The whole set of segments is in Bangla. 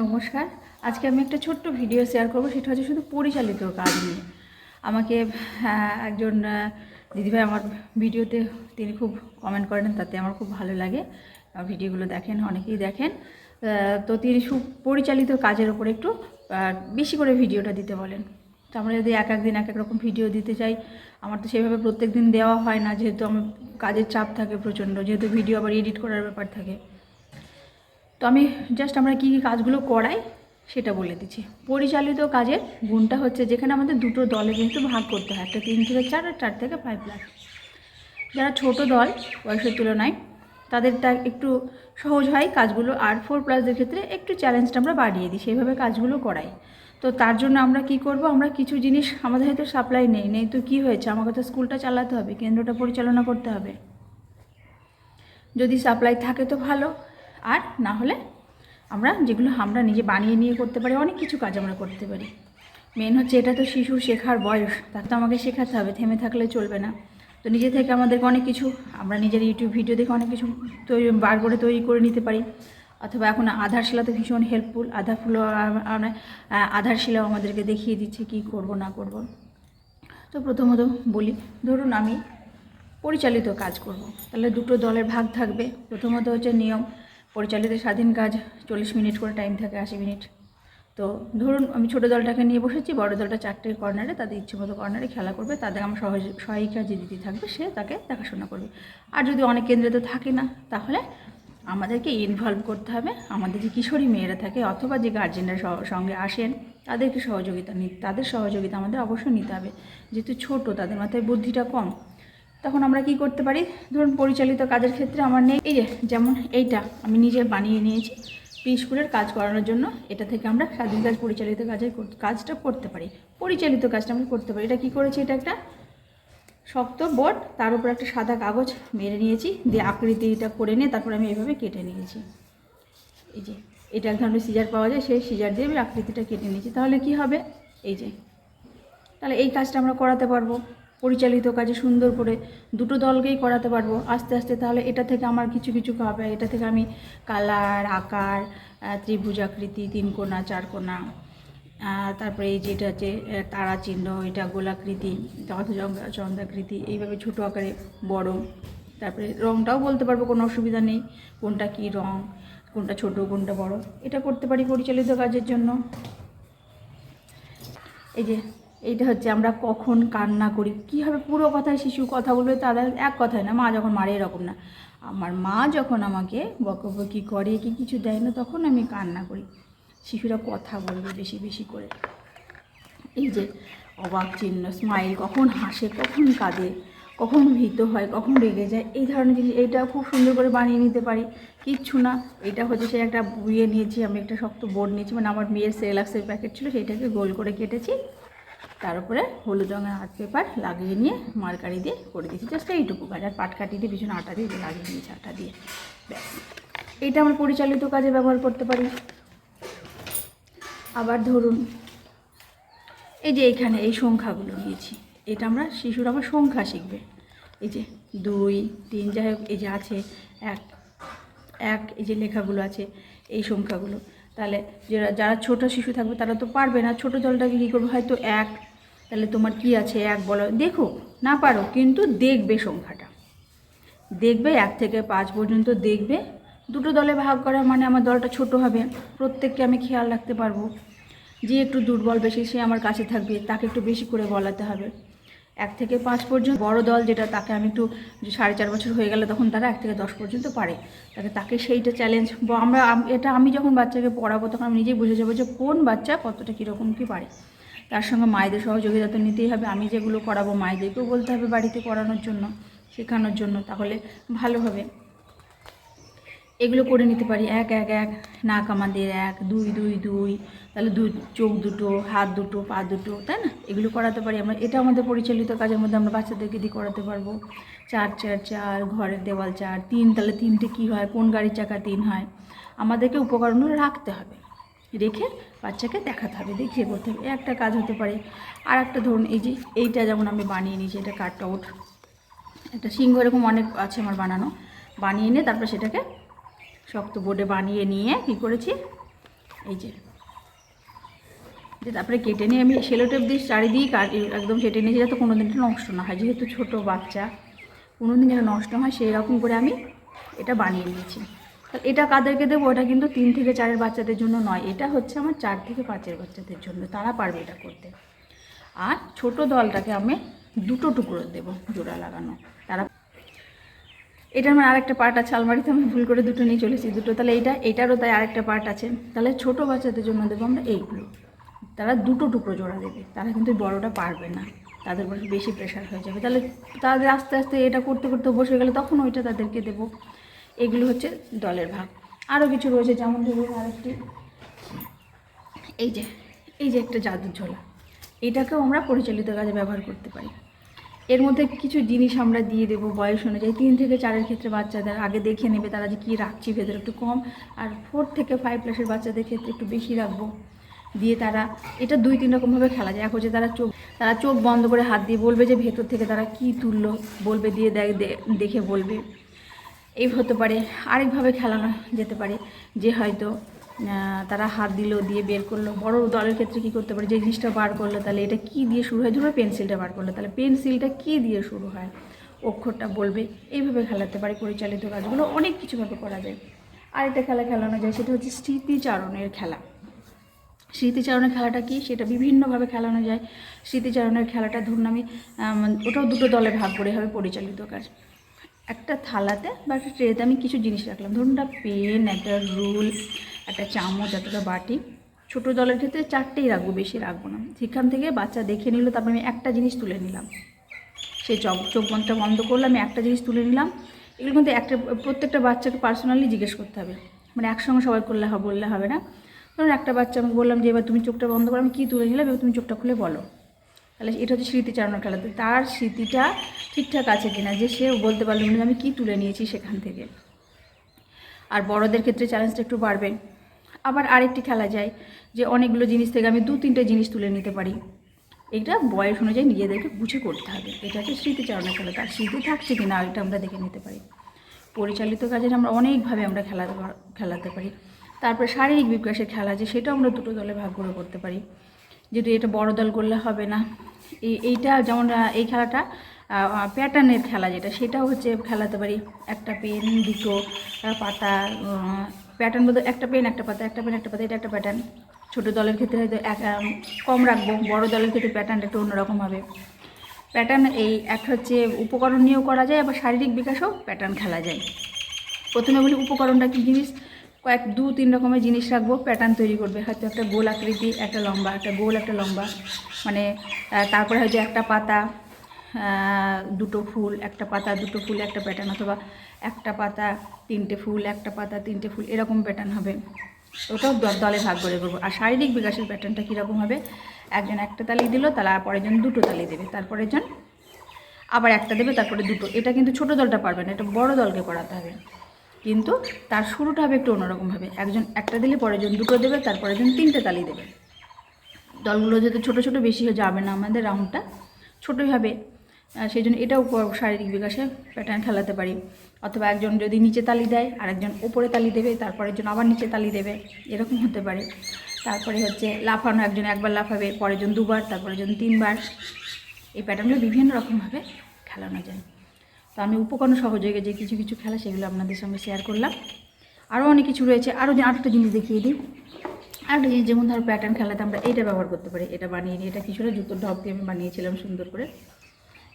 নমস্কার। আজকে আমি একটা ছোট্ট ভিডিও শেয়ার করব সেটা হচ্ছে শুধু পরিচালিত কাজ নিয়ে। আমাকে আহ, একজন দিদিভাই আমার ভিডিওতে তিনি খুব কমেন্ট করেন তাতে আমার খুব ভালো লাগে। ভিডিওগুলো দেখেন অনেকেই দেখেন। তো তিনি সুপরিচালিত কাজের ওপর একটু বেশি করে ভিডিওটা দিতে বলেন। তো আমরা যদি এক একদিন এক এক রকম ভিডিও দিতে চাই আমার তো সেভাবে প্রত্যেক দিন দেওয়া হয় না যেহেতু আমার কাজের চাপ থাকে প্রচণ্ড যেহেতু ভিডিও আবার এডিট করার ব্যাপার থাকে। তো আমি জাস্ট আমরা কী কী কাজগুলো করাই সেটা বলে দিচ্ছি। পরিচালিত কাজের গুণটা হচ্ছে যেখানে আমাদের দুটো দলে কিন্তু ভাগ করতে হয়, একটা তিন থেকে চার আর চার থেকে ফাইভ লাখ। যারা ছোট দল বয়সের তুলনায়, তাদেরটা একটু সহজ হয় কাজগুলো আর ফোর প্লাসদের ক্ষেত্রে একটু চ্যালেঞ্জটা আমরা বাড়িয়ে দিই, সেইভাবে কাজগুলো করাই। তো তার জন্য আমরা কি করব, আমরা কিছু জিনিস আমাদের হয়তো সাপ্লাই নেই নেই তো কী হয়েছে? আমাকে তো স্কুলটা চালাতে হবে, কেন্দ্রটা পরিচালনা করতে হবে। যদি সাপ্লাই থাকে তো ভালো আর না হলে আমরা যেগুলো আমরা নিজে বানিয়ে নিয়ে করতে পারি, অনেক কিছু কাজ আমরা করতে পারি। মেন হচ্ছে এটা তো শিশুর শেখার বয়স তার তো আমাকে শেখাতে হবে, থেমে থাকলে চলবে না। তো নিজে থেকে আমাদেরকে অনেক কিছু, আমরা নিজের ইউটিউব ভিডিও দেখে অনেক কিছু তৈরি, বার করে তৈরি করে নিতে পারি। অথবা এখন আধার শিলা তো ভীষণ হেল্পফুল আধার ফুলও আধার শিলাও আমাদেরকে দেখিয়ে দিচ্ছে কি করব, না করব। তো প্রথমত বলি, ধরুন আমি পরিচালিত কাজ করব। তাহলে দুটো দলের ভাগ থাকবে। প্রথমত হচ্ছে নিয়ম পরিচালিত স্বাধীন কাজ চল্লিশ মিনিট করে টাইম থাকে, আশি মিনিট। তো ধরুন আমি ছোটো দলটাকে নিয়ে বসেছি, বড় দলটা চারটে কর্নারে তাদের ইচ্ছে মতো কর্নারে খেলা করবে, তাদের আমার সহজ সহায়িকা যে দিদি থাকবে, সে তাকে দেখাশোনা করবে। আর যদি অনেক কেন্দ্রে তো থাকে না, তাহলে আমাদেরকে ইনভলভ করতে হবে। আমাদের যে কিশোরী মেয়েরা থাকে, অথবা যে গার্জেনরা সঙ্গে আসেন, তাদেরকে সহযোগিতা নি তাদের সহযোগিতা আমাদের অবশ্যই নিতে হবে। যেহেতু ছোট, তাদের মাথায় বুদ্ধিটা কম তখন আমরা কি করতে পারি? ধরুন পরিচালিত কাজের ক্ষেত্রে আমার নেই। এই যে, যেমন এইটা আমি নিজে বানিয়ে নিয়েছি প্রি স্কুলের কাজ করানোর জন্য। এটা থেকে আমরা স্বাধীন কাজ, পরিচালিত কাজের কাজটা করতে পারি। পরিচালিত কাজটা আমরা করতে পারি। এটা কি করেছি? এটা একটা শক্ত বোর্ড, তার উপর একটা সাদা কাগজ মেরে নিয়েছি। দিয়ে আকৃতিটা করে নিয়ে তারপর আমি এইভাবে কেটে নিয়েছি। এই যে, এটা এক ধরনের সিজার পাওয়া যায়। সেই সিজার দিয়ে আমি আকৃতিটা কেটে নিয়েছি। তাহলে কি হবে? এই যে, তাহলে এই কাজটা আমরা করাতে পারব। পরিচালিত কাজে সুন্দর করে দুটো দলকেই করাতে পারব। আস্তে আস্তে তাহলে এটা থেকে আমার কিছু কিছু হবে। এটা থেকে আমি কালার, আকার ত্রিভুজাকৃতি তিন কোণা চার কোণা তারপরে এই যেটা হচ্ছে তারা চিহ্ন, এটা গোলাকৃতি চন্দ্রাকৃতি এইভাবে ছোটো আকারে বড়। তারপরে রঙটাও বলতে পারব, কোনো অসুবিধা নেই। কোনটা কী রঙ কোনটা ছোট, কোনটা বড়। এটা করতে পারি পরিচালিত কাজের জন্য। এই যে এইটা হচ্ছে আমরা কখন কান্না করি, কীভাবে পুরো কথায় শিশু কথা বলবে তাদের এক কথায় না, মা যখন মারে এরকম না। আমার মা যখন আমাকে বকবকি করে কি কিছু দেয় না, তখন আমি কান্না করি। শিশুরা কথা বলবে বেশি বেশি করে। এই যে অবাক চিহ্ন স্মাইল কখন হাসে, কখন কাঁদে, কখন ভীত হয়, কখন রেগে যায়, এই ধরনের জিনিস এইটা খুব সুন্দর করে বানিয়ে নিতে পারি। কিচ্ছু না, এটা হচ্ছে সে একটা বুয়ে নিয়েছি, আমি একটা শক্ত বোর্ড নিয়েছি মানে আমার মেয়ের সেলাক্সের প্যাকেট ছিল সেটাকে গোল করে কেটেছি। তার উপরে হলুদ রঙের আর্ট পেপার লাগিয়ে নিয়ে মার্কারি দিয়ে করে দিয়েছি। জাস্ট এইটুকু কাজ। আর পাটকাটি দিয়ে পিছনে আটা দিয়ে লাগিয়ে নিয়েছি আটা দিয়ে। ব্যাস। এইটা আমার পরিচালিত কাজে ব্যবহার করতে পারি। আবার ধরুন, এই যে এইখানে এই সংখ্যাগুলো নিয়েছি। এটা আমরা শিশুরা আমার সংখ্যা শিখবে। এই যে দুই, তিন, যাই হোক, এই যে আছে এক এক, এই যে লেখাগুলো আছে, এই সংখ্যাগুলো। তাহলে যারা যারা ছোট শিশু থাকবে তারা তো পারবে না। ছোট জলটাকে কী করবে? হয়তো এক তাহলে তোমার কি আছে? এক বলো। দেখো, না পারো, কিন্তু দেখবে সংখ্যাটা। দেখবে এক থেকে পাঁচ পর্যন্ত দেখবে। দুটো দলে ভাগ করা মানে আমার দলটা ছোট হবে। প্রত্যেককে আমি খেয়াল রাখতে পারব। যে একটু দুর্বল বেশি, সে আমার কাছে থাকবে। তাকে একটু বেশি করে বলাতে হবে। এক থেকে পাঁচ পর্যন্ত বড় দল যেটা, তাকে আমি একটু সাড়ে চার বছর হয়ে গেলে তখন তারা এক থেকে দশ পর্যন্ত পারে। তাকে তাকে সেইটা চ্যালেঞ্জ আমরা এটা আমি যখন বাচ্চাকে পড়াবো, তখন আমি নিজেই বুঝে যাব যে কোন বাচ্চা কতটা কীরকম কী পারে। তার সঙ্গে মায়েদের সহযোগিতা তো নিতেই হবে। আমি যেগুলো করাবো মায়েদেরকেও বলতে হবে বাড়িতে করানোর জন্য, শেখানোর জন্য, তাহলে ভালো হবে। এগুলো করে নিতে পারি। এক এক এক, নাক আমাদের এক, দুই দুই দুই, তাহলে দুই, চোখ দুটো, হাত দুটো, পা দুটো, তাই না? এগুলো করাতে পারি আমরা। এটা আমাদের পরিচালিত কাজের মধ্যে আমরা বাচ্চাদেরকে দিয়ে করাতে পারব। চার চার চার, ঘরের দেওয়াল চার, তিন, তাহলে তিনটে কী হয়? কোন গাড়ির চাকা তিন হয়? আমাদেরকে উপকরণগুলো রাখতে হবে। রেখে বাচ্চাকে দেখাতে হবে, দেখিয়ে করতে হবে। একটা কাজ হতে পারে। আর একটা ধরুন, এই যে এইটা যেমন আমি বানিয়ে নিয়েছি, এটা কাট আউট। একটা সিংহ এরকম অনেক আছে আমার বানানো। বানিয়ে নিয়ে তারপর সেটাকে শক্ত বোর্ডে বানিয়ে নিয়ে কী করেছি? এই যে। তারপরে কেটে নিয়ে আমি সেলোটেপ দিয়ে চারিদিকে একদম কেটে নিয়েছি যাতে কোনো দিন নষ্ট না হয়। যেহেতু ছোটো বাচ্চা কোনো দিন যেন নষ্ট হয় সেই রকম করে আমি এটা বানিয়ে নিয়েছি। এটা কাদেরকে দেবো? ওটা কিন্তু তিন থেকে চারের বাচ্চাদের জন্য নয়। এটা হচ্ছে আমার চার থেকে পাঁচের বাচ্চাদের জন্য। তারা পারবে এটা করতে। আর ছোট দলটাকে আমি দুটো টুকরো দেবো জোড়া লাগানো। তারা এটা আমার আরেকটা পার্ট আছে। আলমারিতে আমি ভুল করে দুটো নিয়ে চলেছি। দুটো তাহলে এইটা এটারও তাই আরেকটা পার্ট আছে। তাহলে ছোট বাচ্চাদের জন্য দেবো আমরা এইগুলো। তারা দুটো টুকরো জোড়া দেবে। তারা কিন্তু বড়টা পারবে না। তাদের বেশি প্রেশার হয়ে যাবে। তাহলে তাদের আস্তে আস্তে এটা করতে করতে বসে গেলে তখন ওইটা তাদেরকে দেবো। এগুলো হচ্ছে দলের ভাগ। আরও কিছু রয়েছে, যেমন ধরুন আরেকটি। এই যে এই যে একটা জাদুর ঝোলা। এটাকেও আমরা পরিচালিত কাজে ব্যবহার করতে পারি। এর মধ্যে কিছু জিনিস আমরা দিয়ে দেবো বয়স অনুযায়ী। তিন থেকে চারের ক্ষেত্রে বাচ্চাদের আগে দেখে নেবে তারা যে কী রাখছি, ভেতরে একটু কম। আর ফোর থেকে ফাইভ ক্লাসের বাচ্চাদের ক্ষেত্রে একটু বেশি রাখব। দিয়ে তারা, এটা দুই তিন রকমভাবে খেলা যায়। এক হচ্ছে তারা চোখ তারা চোখ বন্ধ করে হাত দিয়ে বলবে যে ভেতর থেকে তারা কি তুললো, বলবে, দিয়ে দেখে বলবে। এই হতে পারে। আরেকভাবে খেলানো যেতে পারে যে হয়তো তারা হাত দিল, দিয়ে বের করল। বড় দলের ক্ষেত্রে কী করতে পারে? যে জিনিসটা বার করল, তাহলে এটা কি দিয়ে শুরু হয়? ধরো পেন্সিলটা বার করল, তাহলে পেন্সিলটা কি দিয়ে শুরু হয়? অক্ষরটা বলবে। এইভাবে খেলাতে পারে পরিচালিত কাজগুলো। অনেক কিছুভাবে করা যায়। আরেকটা খেলা খেলানো যায়, সেটা হচ্ছে স্মৃতিচারণের খেলা। স্মৃতিচারণের খেলাটা কি? সেটা বিভিন্নভাবে খেলানো যায়। স্মৃতিচারণের খেলাটা ধরুন আমি, ওটাও দুটো দলে ভাগ করে হবে পরিচালিত কাজ। একটা থালাতে বা একটা ট্রেতে আমি কিছু জিনিস রাখলাম। ধরুন একটা পেন একটা রুল একটা চামচ একটা বাটি। ছোটো দলের ক্ষেত্রে চারটেই রাখব, বেশি রাখব না। সেখান থেকে বাচ্চা দেখে নিল, তারপর আমি একটা জিনিস তুলে নিলাম। সেই চোখ চোখ বন্ধটা বন্ধ করলে, আমি একটা জিনিস তুলে নিলাম। এগুলো কিন্তু একটা, প্রত্যেকটা বাচ্চাকে পার্সোনালি জিজ্ঞেস করতে হবে। মানে একসঙ্গে সবাই করলে হবে, বললে হবে না। ধরুন একটা বাচ্চা, আমি বললাম যে, এবার তুমি চোখটা বন্ধ করো, আমি কী তুলে নিলাম? এবার তুমি চোখটা খুলে বলো। তাহলে এটা হচ্ছে স্মৃতিচারণা খেলাতে তার স্মৃতিটা ঠিকঠাক আছে কিনা, যে সে বলতে পারল না আমি কী তুলে নিয়েছি সেখান থেকে? আর বড়দের ক্ষেত্রে চ্যালেঞ্জটা একটু বাড়বে। আবার আরেকটি খেলা যায়, যে অনেকগুলো জিনিস থেকে আমি দু তিনটে জিনিস তুলে নিতে পারি। এটা বয়স অনুযায়ী নিজেদেরকে বুঝে করতে হবে। এটা হচ্ছে স্মৃতিচারণা খেলা। তার স্মৃতি থাকছে কিনা, এটা আমরা দেখে নিতে পারি। পরিচালিত কাজের আমরা অনেকভাবে আমরা পার- খেলাতে পারি। তারপরে শারীরিক বিকাশের খেলা যে সেটা আমরা দুটো দলে ভাগ করে করতে পারি। যেহেতু এটা বড় দল করলে হবে না। এইটা যেমন এই খেলাটা প্যাটার্নের খেলা যেটা, সেটাও হচ্ছে খেলাতে পারি। একটা পেন দুটো পাতা প্যাটার্ন বলতে একটা পেন একটা পাতা, একটা পেন একটা পাতা, এটা একটা প্যাটার্ন ছোটো দলের ক্ষেত্রে হয়তো এক কম রাখব, বড় দলের ক্ষেত্রে প্যাটার্নটা একটু অন্যরকম হবে। প্যাটার্ন এই এক হচ্ছে উপকরণ নিয়েও করা যায়, আবার শারীরিক বিকাশও প্যাটার্ন খেলা যায়। প্রথমে বলি উপকরণটা কী জিনিস? কয়েক দু, তিন রকমের জিনিস রাখব প্যাটার্ন তৈরি করবে। হয়তো একটা গোল আকৃতি, একটা লম্বা, একটা গোল, একটা লম্বা। মানে তারপরে হয়তো একটা পাতা দুটো ফুল, একটা পাতা, দুটো ফুল, একটা প্যাটার্ন অথবা একটা পাতা, তিনটে ফুল, একটা পাতা, তিনটে ফুল, এরকম প্যাটার্ন হবে। ওটাও দলে ভাগ করে করব আর শারীরিক বিকাশের প্যাটার্নটা কীরকম হবে? একজন একটা তালি দিল, তাহলে জন দুটো তালি দেবে। তারপরের জন আবার একটা দেবে, তারপরে দুটো। এটা কিন্তু ছোট দলটা পারবে না, এটা বড় দলকে করাতে হবে। কিন্তু তার শুরুটা হবে একটু অন্যরকমভাবে। একজন একটা দিলে পরের জন দুটো দেবে, তারপরের জন তিনটে তালি দেবে। দলগুলো যদি ছোট ছোট বেশি হয়ে যাবে না আমাদের রাউন্ডটা ছোটোই হবে। সেই জন্য এটাও শারীরিক বিকাশে প্যাটার্ন খেলাতে পারি। অথবা একজন যদি নিচে তালি দেয় আর একজন ওপরে তালি দেবে, তারপরের জন আবার নিচে তালি দেবে, এরকম হতে পারে। তারপরে হচ্ছে লাফানো, একজন একবার লাফাবে, পরের জন দুবার, তারপরের জন তিনবার। এই প্যাটার্নগুলো বিভিন্ন রকমভাবে খেলানো যায়। তো আমি উপকরণ সহযোগে যে কিছু কিছু খেলা সেগুলো আপনাদের সঙ্গে শেয়ার করলাম। আরও অনেক কিছু রয়েছে। আরও আরেকটা জিনিস দেখিয়ে দিই। আরেকটা জিনিস, যেমন ধরো প্যাটার্ন খেলাতে আমরা এটা ব্যবহার করতে পারি। এটা বানিয়ে নিই এটা কিছুটা জুতোর ঢপ দিয়ে আমি বানিয়েছিলাম সুন্দর করে।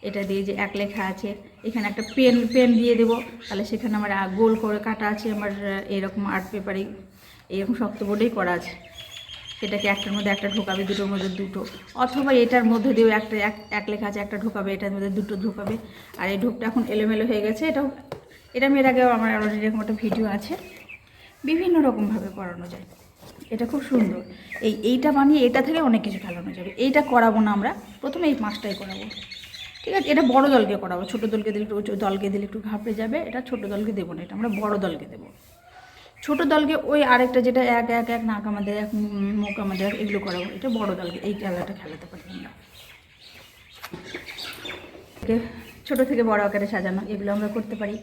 এটা দিয়ে যে এক লেখা আছে, এখানে একটা পেন পেন দিয়ে দেবো। তাহলে সেখানে আমার গোল করে কাটা আছে আমার এরকম আর্ট পেপারে এরকম শক্ত বোর্ডেই করা আছে। সেটাকে একটার মধ্যে একটা ঢোকাবে, দুটোর মধ্যে দুটো। অথবা এটার মধ্যে দিয়েও একটা, এক এক লেখা আছে, একটা ঢোকাবে, এটার মধ্যে দুটো ঢোকাবে। আর এই ঢোকটা এখন এলোমেলো হয়ে গেছে। এটাও, এটা আমি এর আগেও আমার অলরেডি এরকম একটা ভিডিও আছে। বিভিন্ন রকমভাবে করানো যায়। এটা খুব সুন্দর। এই, এইটা বানিয়ে এটা থেকে অনেক কিছু খেলানো যাবে। এইটা করাবো না আমরা। প্রথমে এই পাঁচটাই করাবো। ঠিক আছে? এটা বড় দলকে করাবো। ছোটো দলকে দিলে একটু, দলকে দিলে একটু ঘাবড়ে যাবে। এটা ছোটো দলকে দেবো না। এটা আমরা বড় দলকে দেবো। ছোট দলকে ওই আরেকটা যেটা এক এক এক, নাক আমাদের, এক, মুখ আমাদের, এগুলো করাবো। এটা বড় দলকে, এই খেলাটা খেলাতে পারি আমরা। ছোট থেকে বড় আকারে সাজানো, এগুলো আমরা করতে পারি।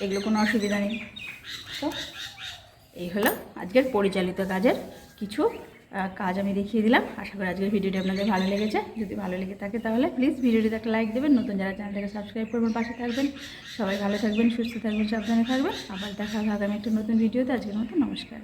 এগুলো কোনো অসুবিধা নেই। তো এই হলো আজকের পরিচালিত কাজের কিছু কাজ আমি দেখিয়ে দিলাম। আশা করি আজকের ভিডিওটি আপনাদের ভালো লেগেছে। যদি ভালো লেগে থাকে তাহলে প্লিজ ভিডিওটিতে একটা লাইক দেবেন। নতুন যারা চ্যানেলটাকে সাবস্ক্রাইব করবেন, পাশে থাকবেন। সবাই ভালো থাকবেন, সুস্থ থাকবেন, সাবধানে থাকবেন। আবার দেখা হবে আগামী একটা নতুন ভিডিওতে। আজকের মতো নমস্কার।